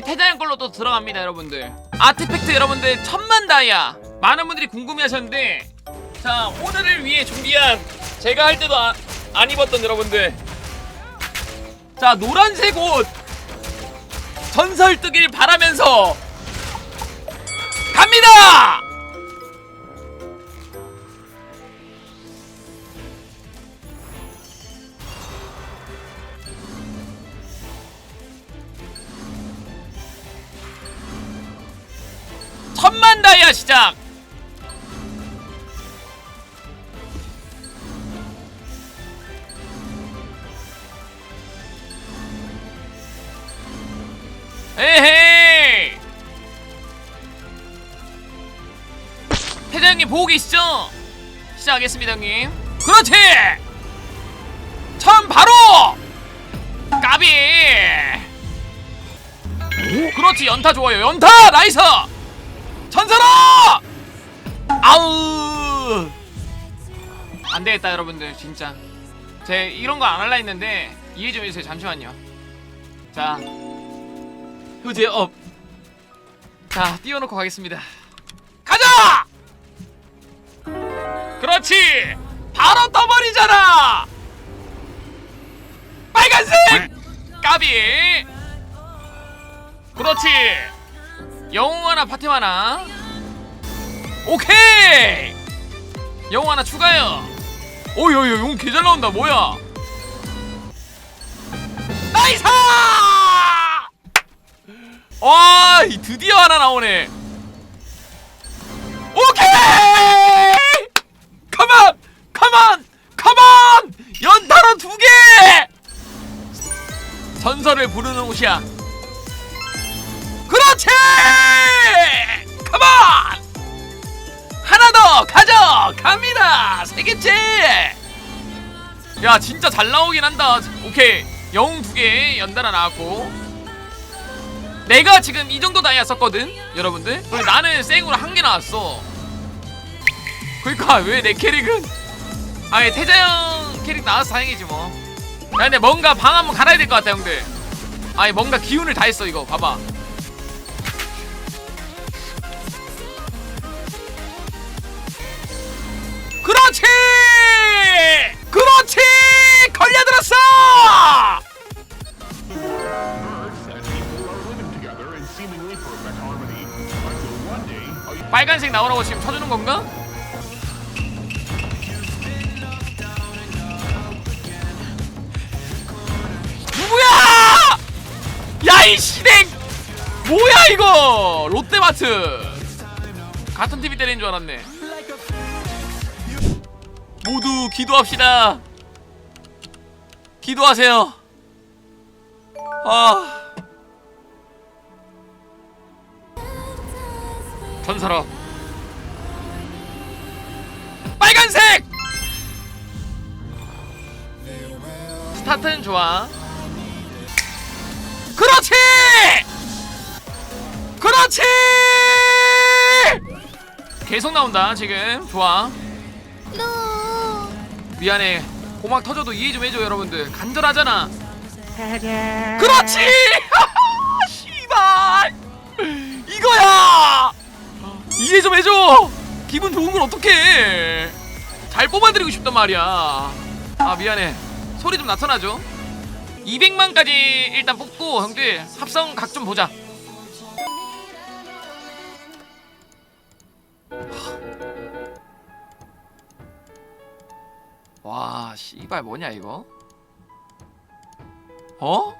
태자양 걸로 또 들어갑니다 여러분들. 아티팩트 여러분들 천만 다이아. 많은 분들이 궁금해 하셨는데 자 오늘을 위해 준비한 제가 할 때도 아, 안 입었던 여러분들. 자 노란색 옷. 전설 뜨길 바라면서 갑니다 천만 다이아 시작! 에헤이! 태자 형님 보고 계시죠? 시작하겠습니다 형님. 그렇지! 천 바로! 까비! 그렇지. 연타 좋아요. 연타! 나이스 전설아 아우 안 되겠다 여러분들 진짜 제 이런 거 안 할라 했는데 이해 좀 해주세요 잠시만요 자 효제 업. 자, 띄워놓고 가겠습니다. 가자! 그렇지! 바로 떠버리잖아! 빨간색! 까비! 그렇지! 영웅 하나, 파템 하나. 오케이! 영웅 하나 추가요. 오야야 영웅 개 잘 나온다 뭐야? 나이스! 와, 이 드디어 하나 나오네. 오케이! 컴온! 컴온! 컴온! 연타로 두 개! 전설을 부르는 옷이야. 그렇지! 컴온! 하나 더 가져! 갑니다! 세 개째! 야, 진짜 잘 나오긴 한다. 오케이. 영웅 두 개 연달아 나왔고. 내가 지금 이 정도 다이아 썼거든 여러분들 그리고 나는 생으로 한 개 나왔어 그니까 왜 내 캐릭은 아예 태자형 캐릭 나와서 다행이지 뭐 야, 근데 뭔가 방 한번 갈아야 될 것 같다 형들 아니 뭔가 기운을 다 했어 이거 봐봐 그렇지 걸려들었어 빨간색 나오라고 지금 쳐주는 건가? 누구야! 야 이 시댁! 뭐야 이거! 롯데마트! 같은 TV 때리는 줄 알았네. 모두 기도합시다. 기도하세요. 아. 전설아. 빨간색! 스타트는 좋아. 그렇지! 그렇지! 계속 나온다 지금. 좋아 미안해. 고막 터져도 이해 좀 해줘 여러분들. 간절하잖아. 그렇지! 씨발! 이거야! 이해 좀 해줘! 기분 좋은 건 어떡해? 잘 뽑아드리고 싶단 말이야. 아 미안해. 소리 좀 나타나죠? 200만까지 일단 뽑고 형들 합성 각 좀 보자 와 씨발 뭐냐 이거 어?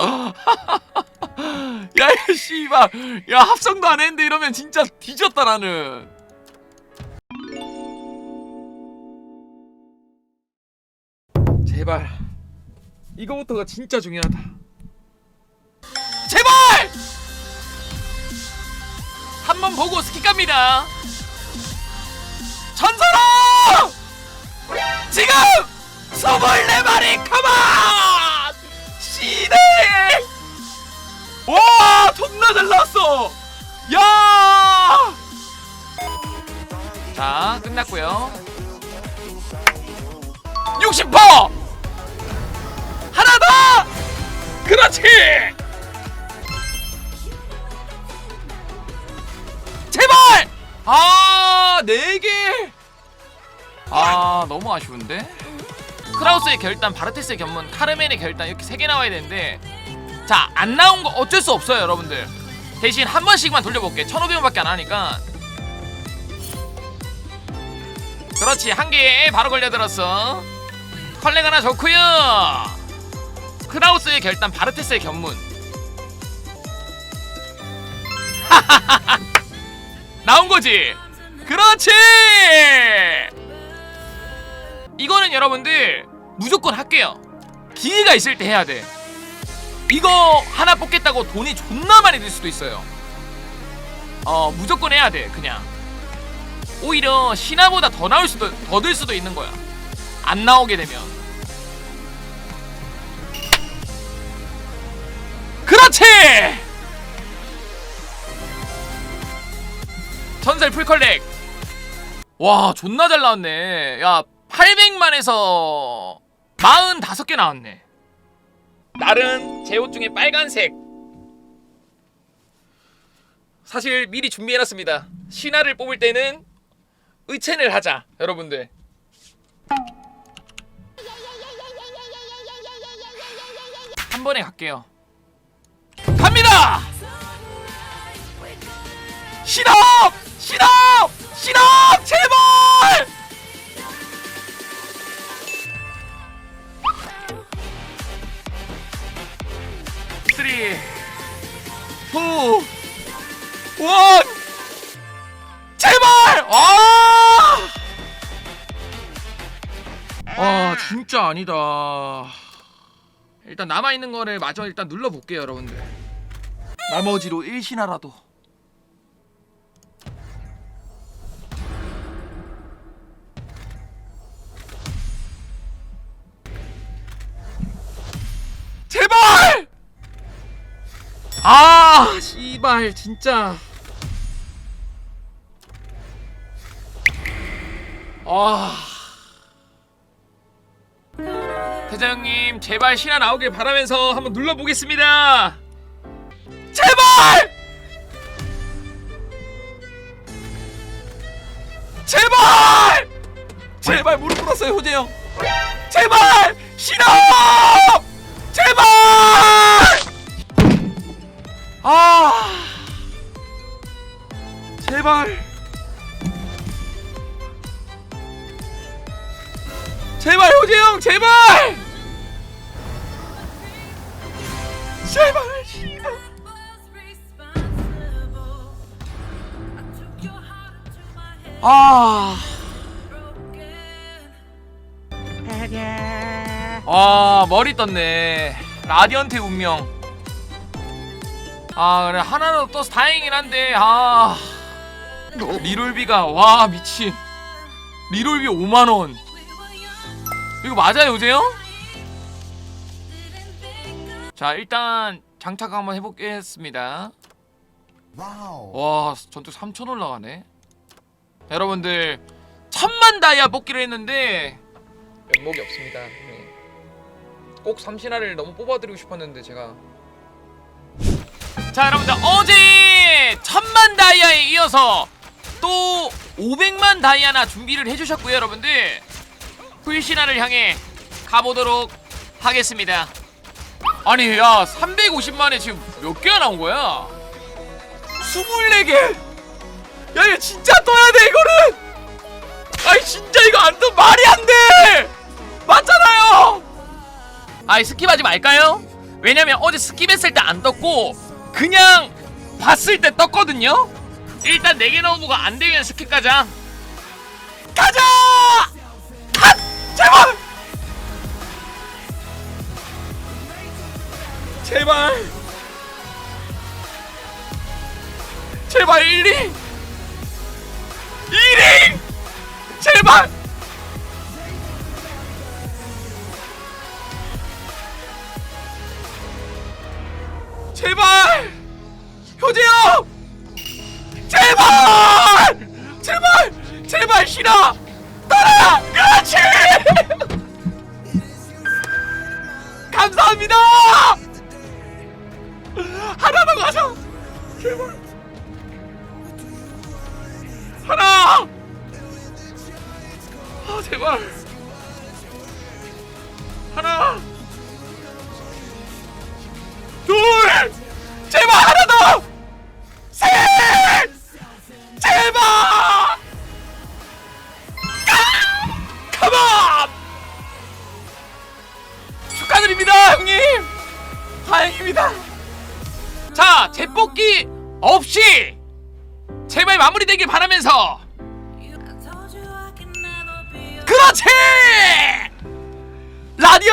야, 이 씨발. 야, 합성도 안 했는데 이러면 진짜 뒤졌다, 나는. 제발. 이거부터가 진짜 중요하다. 제발! 한번 보고 스킵 갑니다. 전설아! 지금! 24마리 가만! 시대! 와 존나 잘 나왔어 야! 자 끝났고요 60% 하나 더 그렇지 제발 아 4개 아 너무 아쉬운데? 크라우스의 결단 바르테스의 견문 카르멘의 결단 이렇게 3개 나와야 되는데. 자 안 나온 거 어쩔 수 없어요 여러분들. 대신 한 번씩만 돌려볼게 1500원밖에 안 하니까. 그렇지 한 개에 바로 걸려들었어. 컬렉 하나 좋구요. 크라우스의 결단 바르테스의 견문. 나온 거지? 그렇지 이거는 여러분들 무조건 할게요. 기회가 있을 때 해야 돼. 이거 하나 뽑겠다고 돈이 존나 많이 들 수도 있어요. 어 무조건 해야 돼 그냥. 오히려 신화보다 더 나올 수도 더 들 수도 있는 거야. 안 나오게 되면. 그렇지! 전설 풀컬렉. 와 존나 잘 나왔네. 야 800만에서 45개 나왔네. 날은 제옷 중에 빨간색. 사실 미리 준비해놨습니다. 신화를 뽑을 때는 의첸을 하자 여러분들. 한 번에 갈게요. 갑니다! 신업! 신업! 신업! 제발 아니다. 일단 남아 있는 거를 마저 일단 눌러 볼게요, 여러분들. 나머지로 1신하라도. 제발! 아, 씨발 진짜. 아. 형님 제발 신화 나오길 바라면서 한번 눌러 보겠습니다. 제발! 제발! 제발 무릎 꿇었어요, 호재 형. 제발! 신화! 제발! 아 제발 제발 효재형 제발 제발 씨발. 아 아, 머리 떴네. 라디언트의 운명. 아, 그래. 하나는 떠서 다행이긴 한데, 아. 리롤비가, 와, 미친. 리롤비 5만원. 이거 맞아요, 요새요? 자, 일단, 장착 한번 해보겠습니다. 와, 전투 3천 올라가네. 여러분들, 천만 다이아 뽑기로 했는데, 면목이 없습니다. 네. 꼭 삼신화를 너무 뽑아드리고 싶었는데 제가 자 여러분들 어제 천만 다이아에 이어서 또 500만 다이아나 준비를 해주셨고요 여러분들 풀신화를 향해 가보도록 하겠습니다 아니 야 350만에 지금 몇 개가 나온 거야 24개 야 이거 진짜 떠야 돼 이거는 아이 진짜 이거 안 떠 말이 안 돼 맞잖아요 아이 스킵하지 말까요? 왜냐면 어제 스킵했을 때 안 떴고 그냥 봤을 때 떴거든요. 일단 4개 넣어보고 안 되면 스킵 가자. 가자! 컷! 제발! 제발! 제발 1위! 1위! 제발! 제발!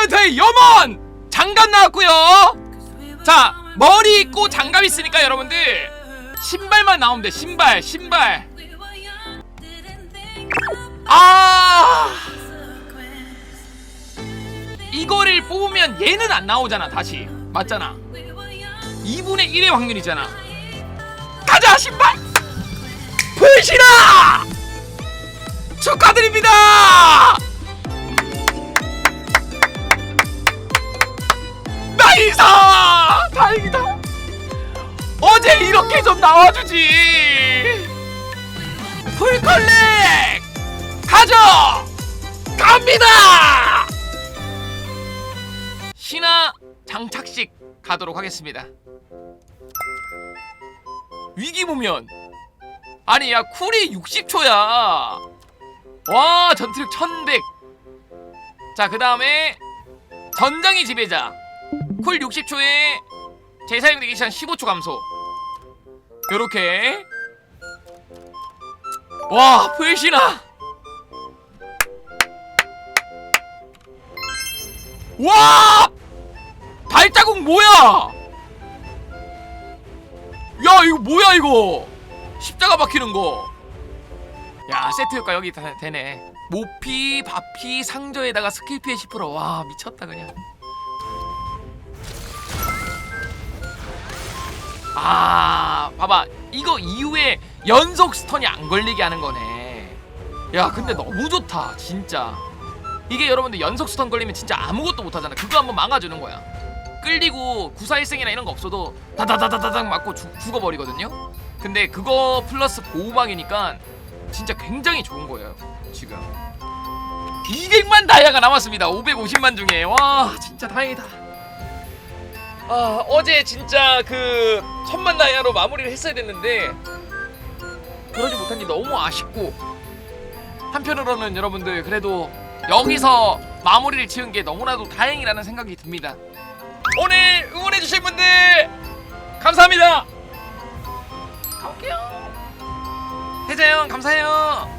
라디언트의 염원 장갑 나왔고요. 자, 머리 있고 장갑 있으니까 여러분들 신발만 나오면 돼. 신발, 신발. 아! 이거를 뽑으면 얘는 안 나오잖아, 다시. 맞잖아. 2분의 1의 확률이잖아. 가자, 신발! 불신아! 축하드립니다! 나이사! 다행이다. 어제 이렇게 좀 나와주지. 풀컬렉 가져 갑니다. 신화 장착식 가도록 하겠습니다. 위기 보면 아니 야 쿨이 60초야. 와 전투력 1100. 자 그 다음에 전장의 지배자 쿨 60초에 재사용되기 시간 15초 감소. 요렇게. 와 풀신아 와! 발자국 뭐야? 야 이거 뭐야 이거? 십자가 박히는 거야 세트 효과 여기 다 되네. 모피 바피 상저에다가 스킬 피해 10%와 미쳤다 그냥 아 봐봐. 이거 이후에 연속 스턴이 안 걸리게 하는 거네. 야 근데 너무 좋다 진짜. 이게 여러분들 연속 스턴 걸리면 진짜 아무것도 못하잖아. 그거 한번 막아주는 거야. 끌리고 구사일생이나 이런 거 없어도 다다다다다닥 맞고 죽, 죽어버리거든요? 근데 그거 플러스 보호막이니까 진짜 굉장히 좋은 거예요 지금. 200만 다이아가 남았습니다. 550만 중에. 와 진짜 다행이다 아 어제 진짜 그 천만 다이아로 마무리를 했어야 됐는데 그러지 못한 게 너무 아쉽고 한편으로는 여러분들 그래도 여기서 마무리를 지은 게 너무나도 다행이라는 생각이 듭니다. 오늘 응원해주신 분들 감사합니다. 가볼게요. 태자 형 감사해요